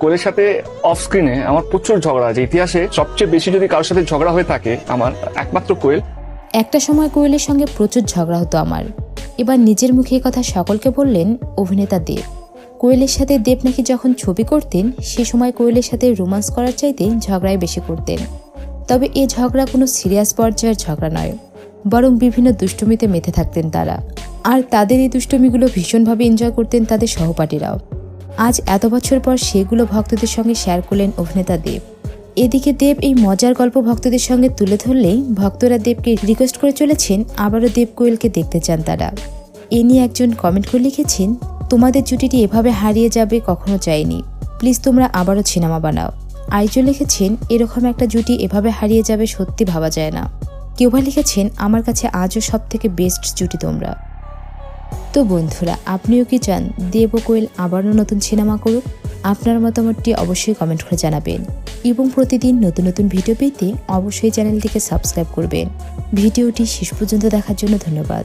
কোয়েলের সাথে অফ স্ক্রিনে আমার প্রচুর ঝগড়া আছে ইতিহাসে সবচেয়ে বেশি যদি কারোর সাথে ঝগড়া হয়ে থাকে, আমার একমাত্র কোয়েল। একটা সময় কোয়েলের সঙ্গে প্রচুর ঝগড়া হতো আমার। এবার নিজের মুখে কথা সকলকে বললেন অভিনেতা দেব। কোয়েলের সাথে দেব নাকি যখন ছবি করতেন, সে সময় কোয়েলের সাথে রোমান্স করার চাইতে ঝগড়াই বেশি করতেন। তবে এ ঝগড়া কোনো সিরিয়াস পর্যায়ের ঝগড়া নয়, বরং বিভিন্ন দুষ্টুমিতে মেতে থাকতেন তারা। আর তাদের এই দুষ্টুমিগুলো ভীষণভাবে এনজয় করতেন তাদের সহপাঠীরাও। আজ এত বছর পর সেগুলো ভক্তদের সঙ্গে শেয়ার করলেন অভিনেতা দেব। এদিকে দেব এই মজার গল্প ভক্তদের সঙ্গে তুলে ধরলেই ভক্তরা দেবকে রিকোয়েস্ট করে চলেছেন, আবারও দেব কোয়েলকে দেখতে চান তারা। এ নিয়ে একজন কমেন্ট করে লিখেছেন, তোমাদের জুটিটি এভাবে হারিয়ে যাবে, কখনো চাইনি প্লিজ তোমরা আবারও সিনেমা বানাও। আইজো লিখেছেন, এরকম একটা জুটি এভাবে হারিয়ে যাবে, সত্যি ভাবা যায় না। কেউ বা লিখেছেন, আমার কাছে আজও সব থেকে বেস্ট জুটি তোমরা। তো বন্ধুরা, আপনিও কি চান দেব কোয়েল আবারও নতুন সিনেমা করুক? আপনার মতামতটি অবশ্যই কমেন্ট করে জানাবেন। এবং প্রতিদিন নতুন নতুন ভিডিও পেতে অবশ্যই চ্যানেলটিকে সাবস্ক্রাইব করবেন। ভিডিওটি শেষ পর্যন্ত দেখার জন্য ধন্যবাদ।